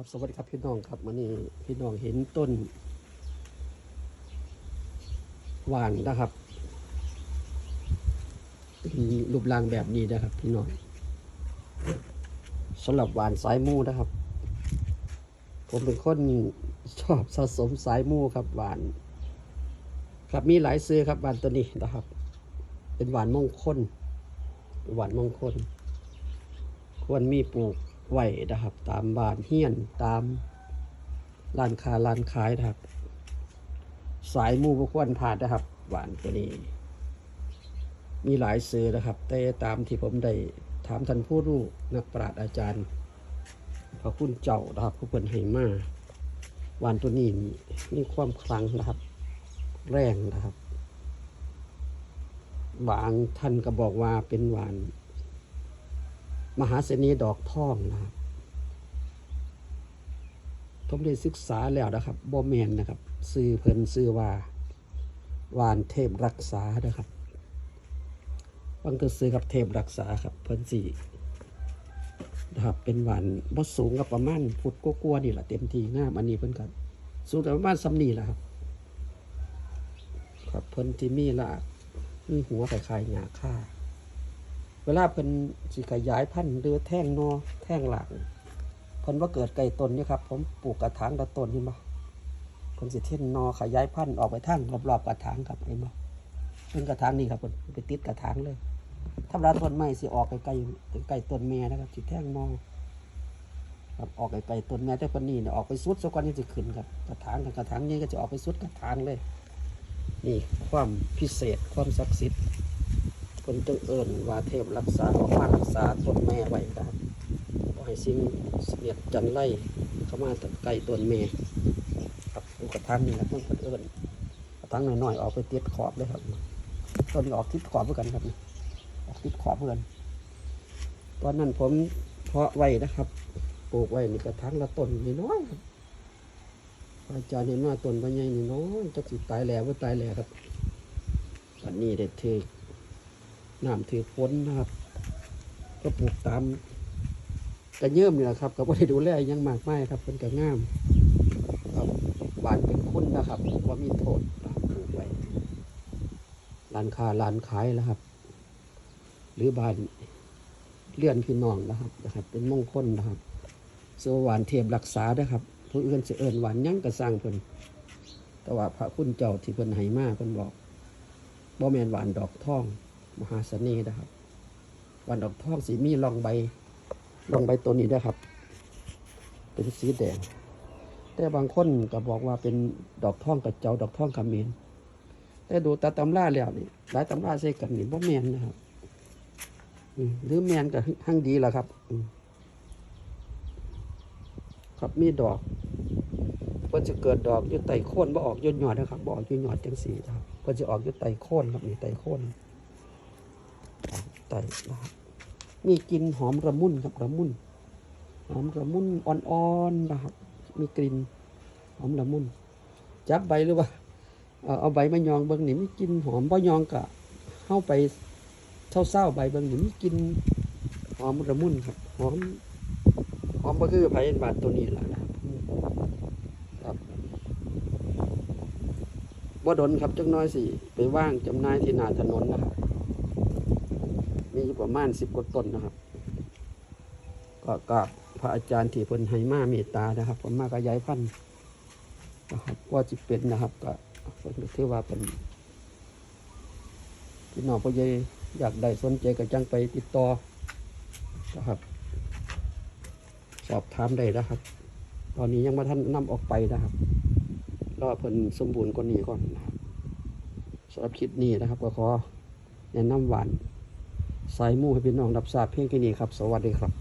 ครับสวัสดีครับพี่น้องครับวันนี้พี่น้องเห็นต้นหวานนะครับเป็นรูปร่างแบบนี้นะครับ พี่น้องสำหรับหวานสายมูนะครับ ผมเป็นคนชอบสะสมสายมูครับหวาน ครับมีหลายซื้อครับหวานตัวนี้นะครับ เป็นหวานมงคลหวานมงคล ควรมีปลูก ไว้นะครับ ตามบ้านเฮียนตามร้านค้าร้านขายนะครับ สายมูก็ควรผ่านนะครับหวานตัวนี้ มีหลายซื้อนะครับ แต่ตามที่ผมได้ถามท่านผู้รู้นักปราชญ์อาจารย์พระคุณเจ้านะครับผู้เป็นให้มาหวานตัวนี้มีมีความคลังนะครับ แรงนะครับบางท่านก็บอกว่าเป็นหวาน มหาเสนีดอกทองนะครับผมได้ศึกษาแล้วนะครับบอแมนนะครับซื้อเพิ่นซื้อว่าวานเทพรักษานะครับบางตัวซื้อกับเทพรักษาครับ เพิ่นสี่นะครับเป็นหวานบ่สูงกับประมาณฟุตกลัวๆนี่แหละเต็มทีงามอันนี้เพิ่นกันสูงแต่ประมาณซ้ำนี่แหละครับ ครับเพิ่นที่มีละมีหัวคล้ายๆหญ้าค่า วลาเพิ่นสิขยายพันธุ์หรือแท่งนอแท่งหลักเพิ่นว่าเกิดไก่ต้นนี่ครับ ผมปลูกกระถางละต้นนี่บ่เพิ่นสิเท่นนอขยายพันธุ์ออกไปทางรอบๆกระถางครับเห็นบ่เป็นกระถางนี่ครับเพิ่นไปติดกระถางเลยธรรมดาต้นไม้สิออกไกลๆไกลต้นแม่นะครับสิแท่งนอครับออกไกลๆต้นแม่แต่เพิ่นนี่เนี่ยออกไปสุดซะก่อนที่จะขึ้นครับกระถางกับกระถางนี้ก็จะออกไปสุดกระถางเลย นี่ความพิเศษความศักดิ์สิทธิ์ คนจึงเอิญว่าเทพรักษาออกมารักษาต้นแม่ไว้ครับบ่ให้สิ่งเสียดจันไล่เข้ามาตะไก่ต้นแม่ครับลูกทังนี่แหละเพิ่นคนเอิญกระทังหน่อยๆออกไปติดขอบเลยครับต้นนี้ออกติดขอบเพื่อกันครับออกติดขอบเพื่อนตอนนั้นผมเพาะไว้นะครับ ปลูกไว้นี่กระทังละต้นนี่น้อยครับอาจารย์เห็นว่าต้นใบใหญ่นี่น้อยจะสิตายแล้วว่าตายแล้วครับอันนี้ได้เท น้ำถือพ้นนะครับ ก็ปลูกตามกระเยิ่มนี่แหละครับก็ไม่ได้ดูแลยังมากไม่ครับเป็นกระง่ามครับหวานเป็นคุณนะครับว่ามีโทษครับปลูกไว้ร้านค้าร้านขายแล้วครับ หรือบ้านเลื่อนพี่น้องนะครับนะครับ เป็นมงคลนะครับสวหวานเทียมรักษานะครับผู้อื่นจะเอิญหวานยังกระสร้างเพิ่นแต่ว่าพระคุณเจ้าที่เพิ่นให้มาเพิ่นบอกบ่แมนหวานดอกท่อง มหาเสน่ห์นะครับ วันดอกทองสีมีรองใบรองใบตัวนี้ด้วยครับ เป็นสีแดง แต่บางคนก็บอกว่าเป็นดอกทองกับเจ้าดอกทองกับเมนแต่ดูตาตำราแล้วนี่หลายตำราใส่กันนี่บ่แมนนะครับหรือแมนกับหั่งดีแหละครับอืมครับมีดอกเพิ่นจะเกิดดอกอยู่ไต่โค่นบ่ออกยอดยอดนะครับบ่ออกยอดยอดจังสีนะครับเพิ่นจะออกอยู่ไต่โค่นครับนี่ไต่โค่น ไตนะครับมีกลิ่นหอมระมุนครับระมุนหอมระมุนอ่อนๆนะครับ มีกลิ่นหอมระมุนจับใบหรือว่าเอาใบมายองเบิ้งนี่มีกลิ่นหอมบ่ยองกะเข้าไปเศร้าๆใบเบิ้งนี่มีกลิ่นหอมระมุนครับหอมหอมก็คือไผ่บาดตัวนี้แหละนะครับบ่ดนครับจักน้อยสิไปว่างจำนายที่นาถนนนะครับ มีอยู่ประมาณสิบกว่าต้นนะครับ ก็กับพระอาจารย์ที่เพิ่นให้มาเมตตานะครับผมมาขยายพันธุ์นะครับว่าจะเป็นนะครับก็เพิ่นก็ถือว่าเป็นพี่น้องผู้ใหญ่อยากได้สนใจก็จังไปติดต่อนะครับ สอบถามได้นะครับ ตอนนี้ยังมาท่านนำออกไปนะครับรอเพิ่นสมบูรณ์กว่านี้ก่อนนะครับสำหรับคลิปนี้นะครับ ก็ขอแนะนำหวาน สายมู่ให้พี่น้องรับทราบเพียงแค่นี้ครับ สวัสดีครับ